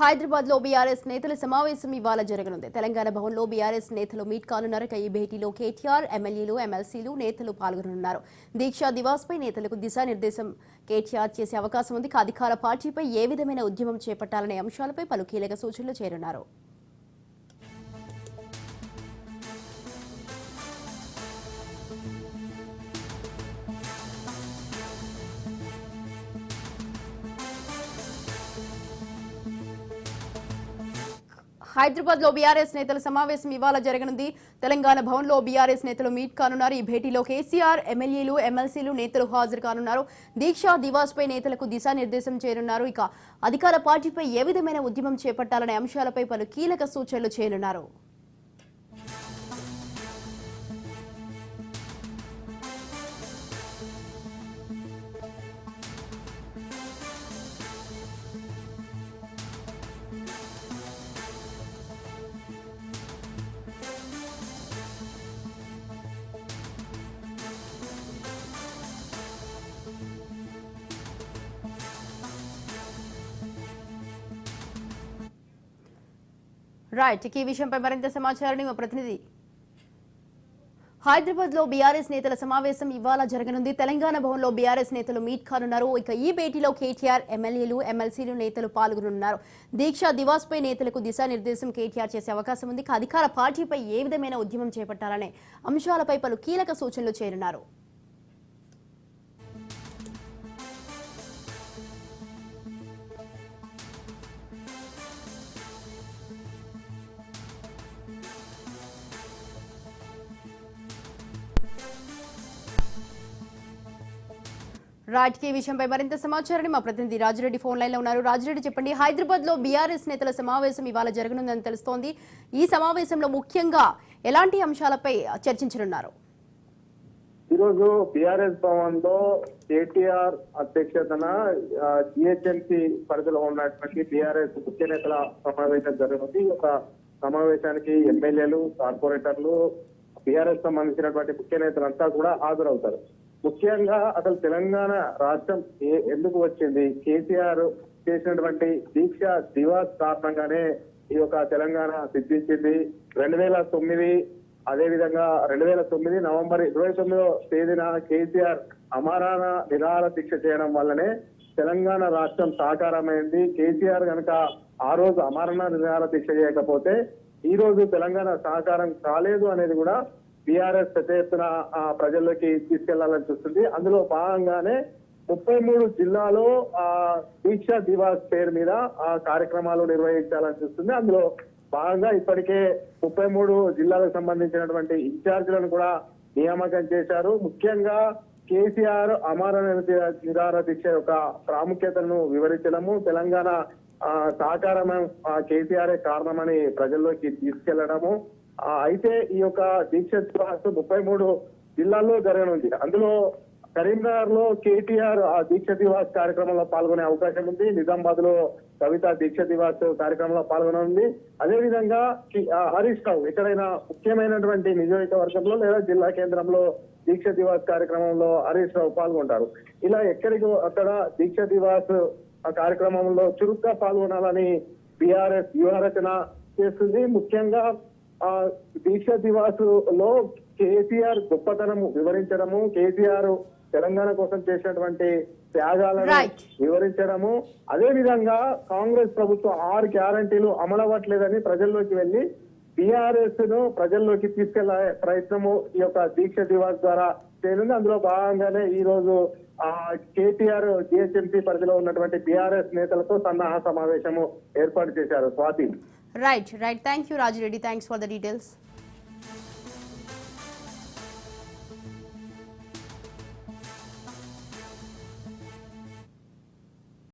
హైదరాబాద్లో బీఆర్ఎస్ నేతల సమావేశం ఇవాళ జరగనుంది. తెలంగాణ భవన్లో బీఆర్ఎస్ నేతలు మీట్ కానున్నారు ఈ భేటీలో కేటీఆర్ ఎమ్మెల్యేలు ఎమ్మెల్సీలు నేతలు పాల్గొనున్నారు దీక్షా దివాస్ పై నేతలకు దిశానిర్దేశం కేటీఆర్ చేసే అవకాశం ఉంది. అధికార పార్టీపై ఏ విధమైన ఉద్యమం చేపట్టాలనే అంశాలపై పలు కీలక సూచనలు చేరున్నారు హైదరాబాద్లో బీఆర్ఎస్ నేతల సమావేశం ఇవాళ జరగనుంది. తెలంగాణ భవన్లో బీఆర్ఎస్ నేతలు మీట్ కానున్నారు. ఈ భేటీలో కేసీఆర్ ఎమ్మెల్యేలు ఎమ్మెల్సీలు నేతలు హాజరు కానున్నారు. దీక్షా దివాస్ పై నేతలకు దిశానిర్దేశం చేరున్నారు ఇక అధికార పార్టీపై ఏ విధమైన ఉద్యమం చేపట్టాలనే అంశాలపై పలు కీలక సూచనలు చేయనున్నారు. రైట్ ఈ విషయంపై మరింత సమాచారాన్ని మా ప్రతినిధి. హైదరాబాద్లో బీఆర్ఎస్ నేతల సమావేశం ఇవాళ జరగనుంది. తెలంగాణ భవన్లో బీఆర్ఎస్ నేతలు మీట్ కానున్నారు. ఇక ఈ భేటీలో కేటీఆర్ ఎమ్మెల్యేలు ఎమ్మెల్సీలు నేతలు పాల్గొనున్నారు. దీక్షా దివాస్ పై నేతలకు దిశానిర్దేశం కేటీఆర్ చేసే అవకాశం ఉంది. అధికార పార్టీపై ఏ విధమైన ఉద్యమం చేపట్టాలనే అంశాలపై పలు కీలక సూచనలు చేరినారు. రాజకీయ విషయంపై మరింత సమాచారాన్ని మా ప్రతినిధి రాజిరెడ్డి ఫోన్ లైన్లో ఉన్నారు. రాజిరెడ్డి చెప్పండి హైదరాబాద్లో బీఆర్ఎస్ నేతల సమావేశం ఇవాళ జరగనుందని తెలుస్తోంది. ఈ సమావేశంలో ముఖ్యంగా ఎలాంటి అంశాలపై చర్చించనున్నారు? ఈరోజు బీఆర్ఎస్ భవన్లో కేటీఆర్ అధ్యక్షతన జిహెచ్ఎంసీ పరిధిలో ఉన్నటువంటి బీఆర్ఎస్ ముఖ్య నేతల సమావేశం జరుగుతుంది ఒక సమావేశానికి ఎమ్మెల్యేలు కార్పొరేటర్లు బీఆర్ఎస్ సంబంధించినటువంటి ముఖ్య నేతలంతా కూడా హాజరవుతారు. ముఖ్యంగా అసలు తెలంగాణ రాష్ట్రం ఎందుకు వచ్చింది? కేసీఆర్ చేసినటువంటి దీక్ష దివాస్ కారణంగానే ఈ యొక్క తెలంగాణ సిద్ధించింది. రెండు వేల తొమ్మిది అదే విధంగా రెండు వేల తొమ్మిది నవంబర్ ఇరవై తొమ్మిదో తేదీన కేసీఆర్ అమరాణ నిరాహార దీక్ష చేయడం వల్లనే తెలంగాణ రాష్ట్రం సాకారమైంది. కేసీఆర్ కనుక ఆ రోజు అమరణ నిరాహార దీక్ష చేయకపోతే ఈ రోజు తెలంగాణ సహకారం కాలేదు అనేది కూడా బీఆర్ఎస్ పెద్ద ఎత్తున ఆ, ప్రజల్లోకి తీసుకెళ్ళాలని చూస్తుంది. అందులో భాగంగానే ముప్పై మూడు జిల్లాలో ఆ దీక్ష దివాస్ పేరు మీద ఆ కార్యక్రమాలు నిర్వహించాలని చూస్తుంది. అందులో భాగంగా ఇప్పటికే ముప్పై మూడు జిల్లాలకు సంబంధించినటువంటి ఇన్ఛార్జీలను కూడా నియామకం చేశారు. ముఖ్యంగా కేసీఆర్ అమర నిరాహార దీక్ష యొక్క ప్రాముఖ్యతను వివరించడము తెలంగాణ ఆ, కేసీఆర్ కారణమని ప్రజల్లోకి తీసుకెళ్ళడము అయితే ఈ యొక్క దీక్ష ముప్పై మూడు జిల్లాల్లో జరగనుంది అందులో కరీంనగర్లో కేటీఆర్ ఆ దీక్ష దివాస్ కార్యక్రమంలో పాల్గొనే అవకాశం ఉంది. నిజామాబాద్లో కవిత దీక్ష దివాస్ కార్యక్రమంలో పాల్గొననుంది. అదేవిధంగా హరీష్ రావు ఎక్కడైనా ముఖ్యమైనటువంటి నియోజకవర్గంలో లేదా జిల్లా కేంద్రంలో దీక్ష దివాస్ కార్యక్రమంలో హరీష్ రావు పాల్గొంటారు. ఇలా ఎక్కడికి అక్కడ దీక్ష దివాస్ కార్యక్రమంలో చురుగ్గా పాల్గొనాలని బీఆర్ఎస్ వ్యూహరచన చేస్తుంది. ముఖ్యంగా దీక్ష దివాస్లో కేసీఆర్ గొప్పతనము వివరించడము కేసీఆర్ తెలంగాణ కోసం చేసినటువంటి త్యాగాలను. వివరించడము. అదే విధంగా కాంగ్రెస్ ప్రభుత్వం ఆరు గ్యారంటీలు అమలవ్వట్లేదని ప్రజల్లోకి వెళ్ళి బీఆర్ఎస్ను ప్రజల్లోకి తీసుకెళ్ళే ప్రయత్నము ఈ యొక్క దీక్ష దివాస్ ద్వారా చేయనుంది. అందులో భాగంగానే ఈ రోజు ఆ కేటీఆర్ జిహెచ్ఎంసీ పరిధిలో ఉన్నటువంటి బీఆర్ఎస్ నేతలతో సన్నాహ సమావేశము ఏర్పాటు చేశారు Swathi. Right, right. Thank you, Raj Reddy. Thanks for the details.